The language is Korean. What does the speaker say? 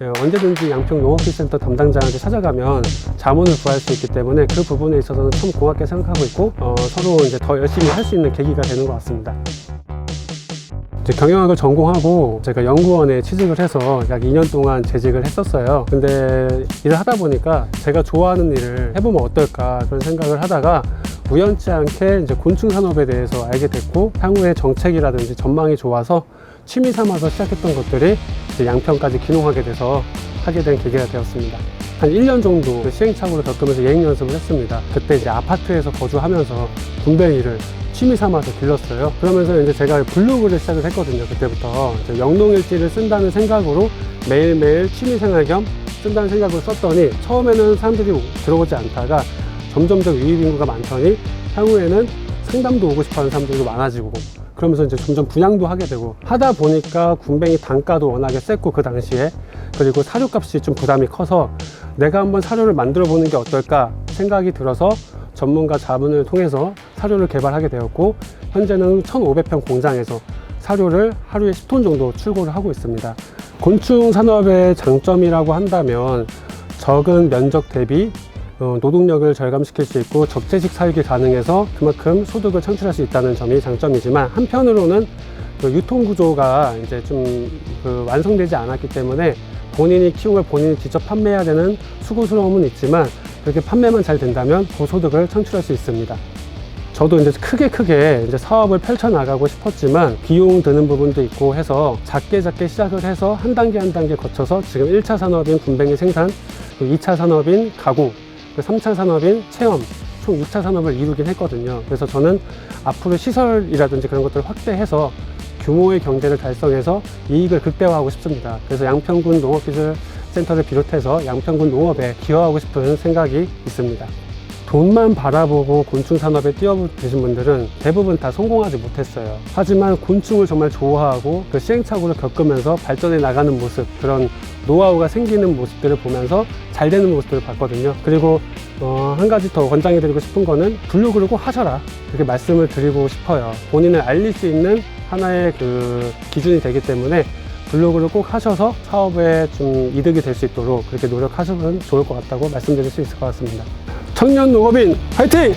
예, 언제든지 양평 농업기센터 담당자한테 찾아가면 자문을 구할 수 있기 때문에 그 부분에 있어서는 참 고맙게 생각하고 있고 어, 서로 이제 더 열심히 할 수 있는 계기가 되는 것 같습니다. 경영학을 전공하고 제가 연구원에 취직을 해서 약 2년 동안 재직을 했었어요. 근데 일을 하다 보니까 제가 좋아하는 일을 해보면 어떨까 그런 생각을 하다가 우연치 않게 이제 곤충 산업에 대해서 알게 됐고 향후의 정책이라든지 전망이 좋아서 취미 삼아서 시작했던 것들이 양평까지 기농하게 돼서 하게 된 계기가 되었습니다. 한 1년 정도 그 시행착오를 겪으면서 예행 연습을 했습니다. 그때 이제 아파트에서 거주하면서 군뱅이를 취미 삼아서 길렀어요. 그러면서 이제 제가 블로그를 시작을 했거든요. 그때부터 영농일지를 쓴다는 생각으로 매일매일 취미 생활 겸 쓴다는 생각으로 썼더니 처음에는 사람들이 들어오지 않다가 점점점 유입 인구가 많더니 향후에는 상담도 오고 싶어하는 사람들도 많아지고 그러면서 이제 점점 분양도 하게 되고 하다 보니까 군뱅이 단가도 워낙에 셌고 그 당시에 그리고 사료값이 좀 부담이 커서 내가 한번 사료를 만들어 보는 게 어떨까 생각이 들어서 전문가 자문을 통해서 사료를 개발하게 되었고 현재는 1,500평 공장에서 사료를 하루에 10톤 정도 출고를 하고 있습니다. 곤충 산업의 장점이라고 한다면 적은 면적 대비 어, 노동력을 절감시킬 수 있고 적재식 살기 가능해서 그만큼 소득을 창출할 수 있다는 점이 장점이지만 한편으로는 그 유통 구조가 이제 좀 그 완성되지 않았기 때문에 본인이 키운 걸 본인이 직접 판매해야 되는 수고스러움은 있지만 그렇게 판매만 잘 된다면 고소득을 창출할 수 있습니다. 저도 이제 크게 크게 이제 사업을 펼쳐 나가고 싶었지만 비용 드는 부분도 있고 해서 작게 작게 시작을 해서 한 단계 한 단계 거쳐서 지금 1차 산업인 군뱅이 생산, 그리고 2차 산업인 가구, 3차 산업인 체험, 총 6차 산업을 이루긴 했거든요. 그래서 저는 앞으로 시설이라든지 그런 것들을 확대해서 규모의 경제를 달성해서 이익을 극대화하고 싶습니다. 그래서 양평군 농업기술 센터를 비롯해서 양평군 농업에 기여하고 싶은 생각이 있습니다. 돈만 바라보고 곤충 산업에 뛰어드신 분들은 대부분 다 성공하지 못했어요. 하지만 곤충을 정말 좋아하고 그 시행착오를 겪으면서 발전해 나가는 모습, 그런 노하우가 생기는 모습들을 보면서 잘 되는 모습들을 봤거든요. 그리고 어, 한 가지 더 권장해드리고 싶은 거는 블로그를 꼭 하셔라. 그렇게 말씀을 드리고 싶어요. 본인을 알릴 수 있는 하나의 그 기준이 되기 때문에 블로그를 꼭 하셔서 사업에 좀 이득이 될 수 있도록 그렇게 노력하시면 좋을 것 같다고 말씀드릴 수 있을 것 같습니다. 청년 농업인 화이팅!